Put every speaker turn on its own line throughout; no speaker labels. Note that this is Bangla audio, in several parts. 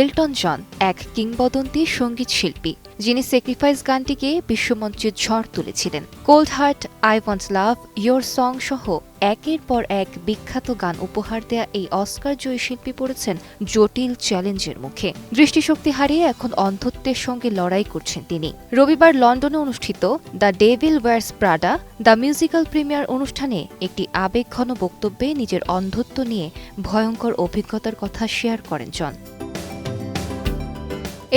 এলটন জন এক কিংবদন্তি সংগীত শিল্পী, যিনি স্যাক্রিফাইস গানটিকে বিশ্বমঞ্চে ঝড় তুলেছিলেন। Cold heart I want love your song সহ একের পর এক বিখ্যাত গান উপহার দেয়া এই অস্কার জয়ী শিল্পী পড়েছেন জটিল চ্যালেঞ্জের মুখে। দৃষ্টিশক্তি হারিয়ে এখন অন্ধত্বের সঙ্গে লড়াই করছেন তিনি। রবিবার লন্ডনে অনুষ্ঠিত the devil wears Prada, the musical premiere অনুষ্ঠানে একটি আবেগঘন বক্তব্যে নিজের অন্ধত্ব নিয়ে ভয়ঙ্কর অভিজ্ঞতার কথা শেয়ার করেন জন।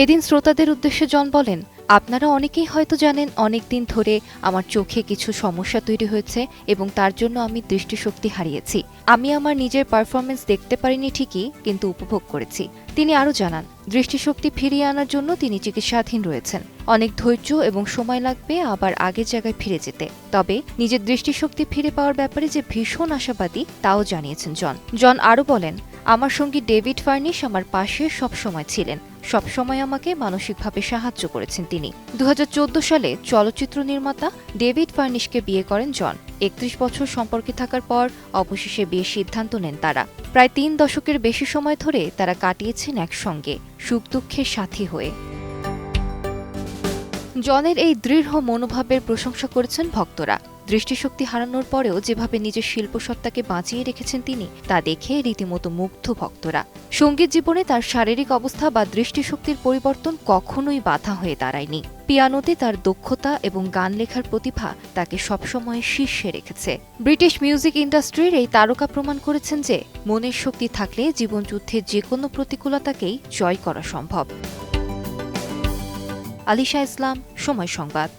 এদিন শ্রোতাদের উদ্দেশ্যে জন বলেন, আপনারা অনেকেই হয়তো জানেন অনেক দিন ধরে আমার চোখে কিছু সমস্যা তৈরি হয়েছে এবং তার জন্য আমি দৃষ্টিশক্তি হারিয়েছি। আমি আমার নিজের পারফরমেন্স দেখতে পারিনি ঠিকই, কিন্তু উপভোগ করেছি। তিনি আরও জানান, দৃষ্টিশক্তি ফিরিয়ে আনার জন্য তিনি চিকিৎসাধীন রয়েছেন। অনেক ধৈর্য এবং সময় লাগবে আবার আগের জায়গায় ফিরে যেতে। তবে নিজের দৃষ্টিশক্তি ফিরে পাওয়ার ব্যাপারে যে ভীষণ আশাবাদী, তাও জানিয়েছেন জন। জন আরও বলেন আমার সঙ্গী ডেভিড ফার্নিশ আমার পাশে সবসময় ছিলেন। সবসময় আমাকে মানসিকভাবে সাহায্য করেছেন তিনি। দু হাজার চোদ্দ সালে চলচ্চিত্র নির্মাতা ডেভিড ফার্নিশকে বিয়ে করেন জন। একত্রিশ বছর সম্পর্কে থাকার পর অবশেষে বিয়ের সিদ্ধান্ত নেন তারা। প্রায় তিন দশকের বেশি সময় ধরে তারা কাটিয়েছেন একসঙ্গে, সুখ দুঃখের সাথী হয়ে। জনের এই দৃঢ় মনোভাবের প্রশংসা করেছেন ভক্তরা। দৃষ্টিশক্তি হারানোর পরেও যেভাবে নিজের শিল্পসত্তাকে বাঁচিয়ে রেখেছেন তিনি, তা দেখে রীতিমতো মুগ্ধ ভক্তরা। সংগীত জীবনে তার শারীরিক অবস্থা বা দৃষ্টিশক্তির পরিবর্তন কখনোই বাধা হয়ে দাঁড়ায়নি। পিয়ানোতে তার দক্ষতা এবং গান লেখার প্রতিভা তাকে সবসময় শীর্ষে রেখেছে। ব্রিটিশ মিউজিক ইন্ডাস্ট্রির এই তারকা প্রমাণ করেছেন যে, মনের শক্তি থাকলে জীবনযুদ্ধের যে কোনো প্রতিকূলতাকেই জয় করা সম্ভব। আলিশা ইসলাম সময় সংবাদ।